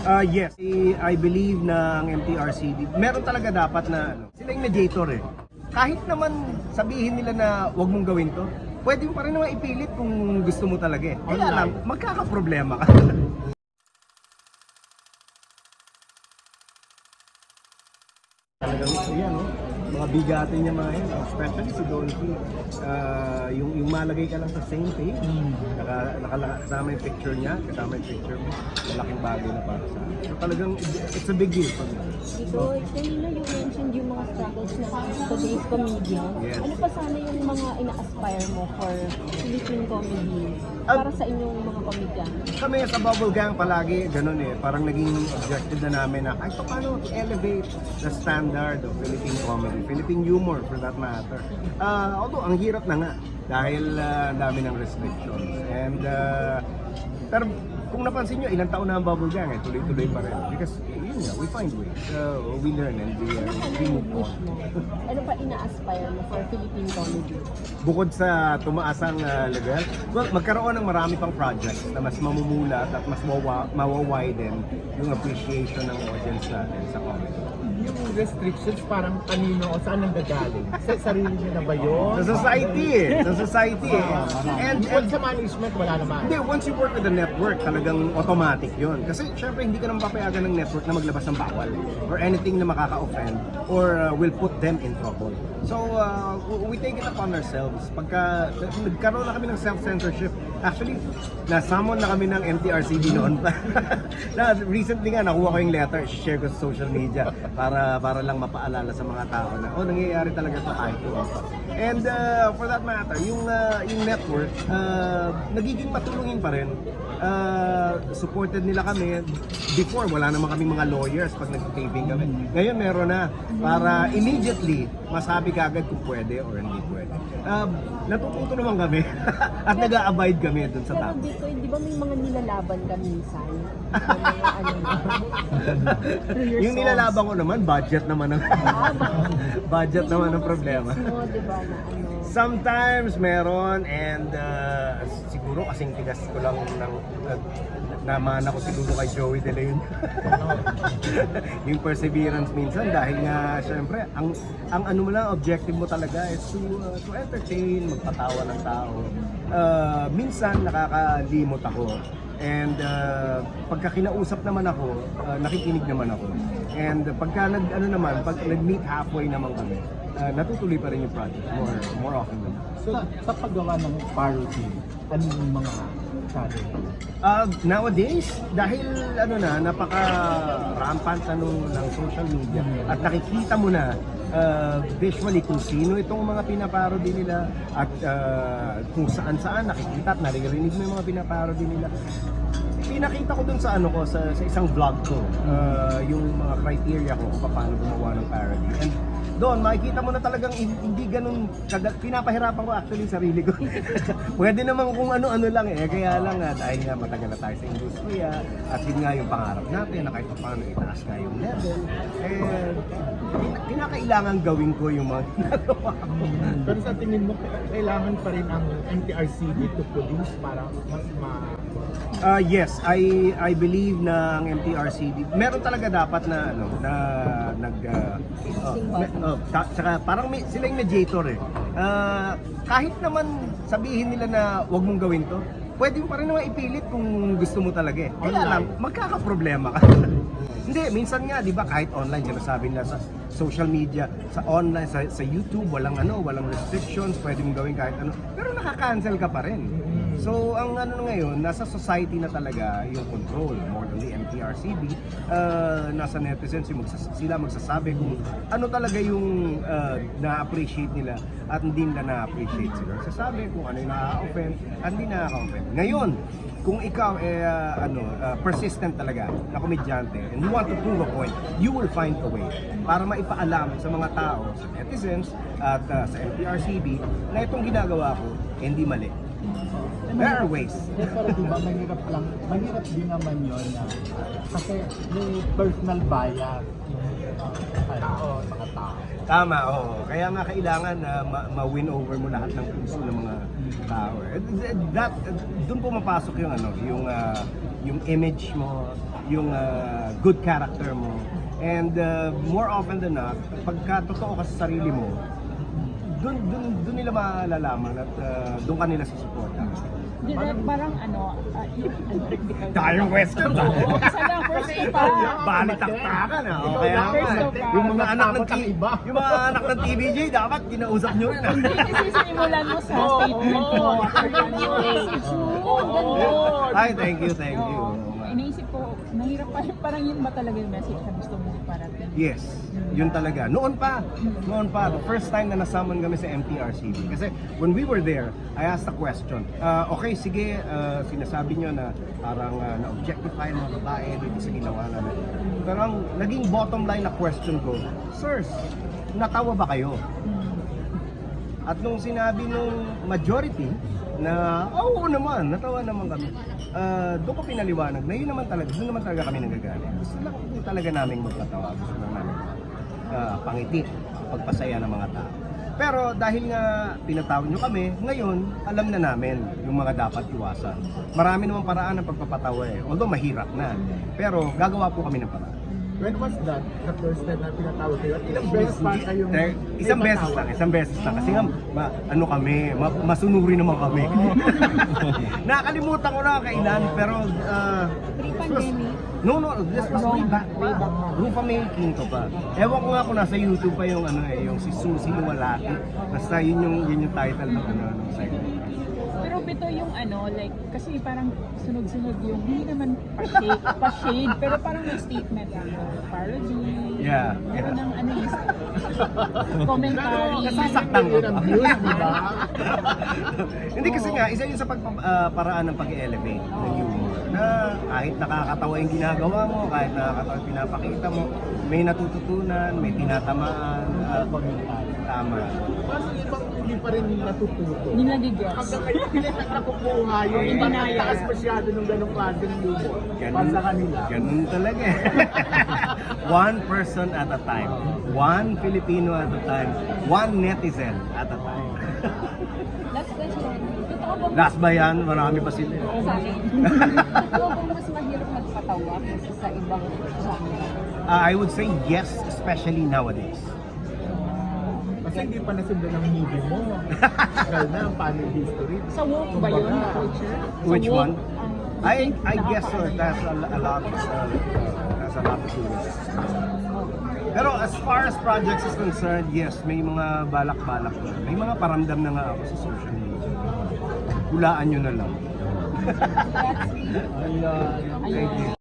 Ah, yes. I, I believe na ang MTRCB, meron talaga dapat na ano, sila yung mediator eh. Kahit naman sabihin nila na wag mong gawin to, pwede mo pa rin naman ipilit kung gusto mo talaga eh. Kaya lang, magkakaproblema ka. Talagang ito yan, no? Mga bigatin niya mga yan, especially si Don. Ah, yung, yung malagay ka lang sa same page, naka, naka, kasama yung picture niya, kasama yung picture mo, malaking bagay na para sa akin. So talagang, it's a big deal for me. Ito, kanina you mentioned yung mga struggles na today's comedian. Yes. Ano pa sana yung mga ina-aspire mo for Philippine comedy. Para sa inyong mga comedian? Kami sa Bubble Gang palagi ganun eh, parang naging objective na namin na kahit pa paano to elevate the standard of Philippine comedy, Philippine humor for that matter. Uh, although ang hirap na nga dahil ah, ang dami ng restrictions. And uh, pero kung napansin nyo, ilang taon na ang Bubble Gang eh, tuloy-tuloy pa rin. Because yun nga, we find ways. Uh, we learn and we, uh, we Ano move yung wish on. mo? Ano pa ina-aspire mo for Philippine comedy? bukod sa tumaasang uh, level, well, magkaroon ng marami pang projects na mas mamumulat at mas mawa, mawawiden yung appreciation ng audience natin sa comedy. Yung restrictions parang kanino o saan ang gagaling? Sa sarili niyo na ba yun? Sa society eh. Sa society eh. And, Well, and sa management, wala naman. hindi, once you work with the network, talagang automatic yun. Kasi syempre hindi ka naman papayagan ng network na maglabas ng bawal or anything na makaka-offend or uh, will put them in trouble. So, uh, we take it upon ourselves. Pagka nagkaroon na kami ng self-censorship, actually, nasamon na kami ng MTRCB noon pa. na, recently nga, nakuha ko yung letter, share ko sa social media para para lang mapaalala sa mga tao na, oh, nangyayari talaga to kahit po. And uh, for that matter, yung, uh, yung network, uh, nagiging matulungin pa rin. Uh, supported nila kami. Before, wala naman kaming mga lawyers pag nag-taping kami. Ngayon, meron na. Para immediately, masabi ka agad kung pwede or hindi pwede. Uh, natututo naman kami. At nag-a-abide kami dun sa Pero dito, di ba may mga nilalaban ka minsan? Mga ano, through your Yung songs. nilalaban ko naman, budget naman ang budget Yung naman ang mga problema. skits mo, di ba, na ano, Sometimes meron and uh, siguro kasing tigas ko lang ng uh, namana ko siguro kay Joey De Leon. yung perseverance minsan dahil nga syempre ang ang ano mo lang objective mo talaga is to uh, to entertain, magpatawa ng tao. Uh, minsan nakakalimot ako. And uh, pagka kinausap naman ako, uh, nakikinig naman ako. And uh, pagka nag ano naman, pag nag-meet halfway naman kami, uh, natutuloy pa rin yung project more more often than. So, sa paggawa ng parody, ano yung mga challenge? Uh, nowadays, dahil ano na, napaka rampant na nung, ng social media at nakikita mo na uh, visually kung sino itong mga pinaparody nila at uh, kung saan saan nakikita at naririnig mo yung mga pinaparody nila. Pinakita ko dun sa ano ko, sa, sa isang vlog ko, uh, yung mga criteria ko kung paano gumawa ng parody. And doon, makikita mo na talagang hin- hindi ganun, kaga- pinapahirapan ko actually sarili ko. Pwede naman kung ano-ano lang eh, kaya lang nga, dahil nga matagal na tayo sa industriya, at yun nga yung pangarap natin, na kahit paano itaas nga yung level, eh, kinakailangan gawin ko yung mga ginagawa ko. Pero sa tingin mo, kailangan pa rin ang MTRCB to produce para mas ma... Uh, yes, I I believe na ang MTRCB meron talaga dapat na ano na nag uh, oh, me- oh, tsaka parang may, sila yung mediator eh. Uh, kahit naman sabihin nila na wag mong gawin to, pwede mo pa rin naman ipilit kung gusto mo talaga eh. Kaya lang magkakaproblema ka. Hindi, minsan nga 'di ba kahit online sinasabi nila sa social media, sa online sa, sa YouTube walang ano, walang restrictions, pwede mong gawin kahit ano. Pero nakaka-cancel ka pa rin. So, ang ano ngayon, nasa society na talaga yung control, more than the MTRCB. Uh, nasa netizens yung magsas- sila magsasabi kung ano talaga yung uh, na-appreciate nila at hindi nila na-appreciate sila. Sasabi kung ano yung nakaka-offend at hindi nakaka-offend. Ngayon, kung ikaw eh, uh, ano, uh, persistent talaga na komedyante and you want to prove a point, you will find a way para maipaalam sa mga tao, sa netizens at uh, sa MTRCB na itong ginagawa ko, hindi mali. There are ways. Eh, pero di ba, mahirap lang, mahirap din naman yun na, kasi may personal bias yung uh, ano, mga tao. Tama, oo. Kaya nga kailangan na ma- ma-win over mo lahat ng puso ng mga tao. That, doon pumapasok yung ano, yung ah, yung image mo, yung ah, good character mo. And uh, more often than not, pagka totoo ka sa sarili mo, dun, dun nila malalaman at uh, dun ka nila susuporta. Direct, parang ano, uh, yung, Tayong question ba? Oo, isa lang, first ko pa. Balitaktakan ah. O, Kaya nga, First of all, yung mga anak ng ang T- iba. yung mga anak ng TVJ dapat kinausap nyo rin. Hindi kasi sinimulan mo sa statement mo. after January. Oo, ganda. Ay, thank you, thank you. Oo. Oo nga. Iniisip ko, mahirap pa, parang yun ba talaga yung message na gusto mo iparating? Yes, yun talaga. Noon pa, noon pa, the first time na nasaman kami sa MTRCB. Kasi when we were there, I asked a question. Uh, okay, sige, uh, sinasabi nyo na parang uh, na-objectify mga babae dito sa ginawa namin. Pero ang naging bottom line na question ko, Sirs, natawa ba kayo? At nung sinabi nung majority na, oo naman, natawa naman kami. Uh, doon ko pinaliwanag na yun naman talaga, doon naman talaga kami nagagaling. Gusto lang po talaga namin magpatawa. Gusto lang namin uh, pangiti, pagpasaya ng mga tao. Pero dahil nga pinatawag nyo kami, ngayon alam na namin yung mga dapat iwasan. Marami namang paraan ng pagpapatawa eh. Although mahirap na. Pero gagawa po kami ng paraan. When was that? The first time na tinatawag kayo? At ilang beses pa kayong Eh, isang beses lang, isang beses lang. Kasi nga, ma- ano kami, ma- masunuri naman kami. Nakalimutan ko na kailan, pero... Uh, Pre-pandemic? no, no, this was way back pa. Rufa making to pa. Ewan ko nga kung nasa YouTube pa yung ano eh, yung si Susie Luwalati. Basta yun yung, yun yung title ng ano, ng segment. Pero bito yung ano, like, kasi parang sunod-sunod yung, hindi naman pa-shade, pa-shade pero parang may statement lang. Parody. Yeah, Meron yeah. ng ano yung commentary. Kasi saktan ko. Ang views, di ba? Hindi kasi nga, isa yun sa pagparaan ng pag-elevate ng humor. Na kahit nakakatawa yung ginagawa mo, kahit nakakatawa yung pinapakita mo, may natututunan, may tinatamaan. ah, tama. Paano ibang hindi pa rin natututo? Hindi nagigets. Hanggang kayo pilit na nakukuha yung Hindi na yan. takas masyado ng ganong klaseng humor. Ganun, sa kanila. ganun talaga eh. one person at a time. One Filipino at a time. One netizen at a time. Last question. Totoo ba Last ba yan? Marami pa sila. sa akin? Bang mas mahirap magpatawa kaysa sa ibang genre? Ah, I would say yes, especially nowadays. Kasi hindi pa nasundan ng movie mo. Dahil na ang family history. Sa woke ba yun, Kumbaga, culture? Sa Which woke, one? ang- I I nakaka- guess uh, that's a, a lot uh, that's a lot with it. Pero as far as projects is concerned, yes, may mga balak-balak na. May mga paramdam na nga ako sa social media. Hulaan nyo na lang. Ayan. Thank you.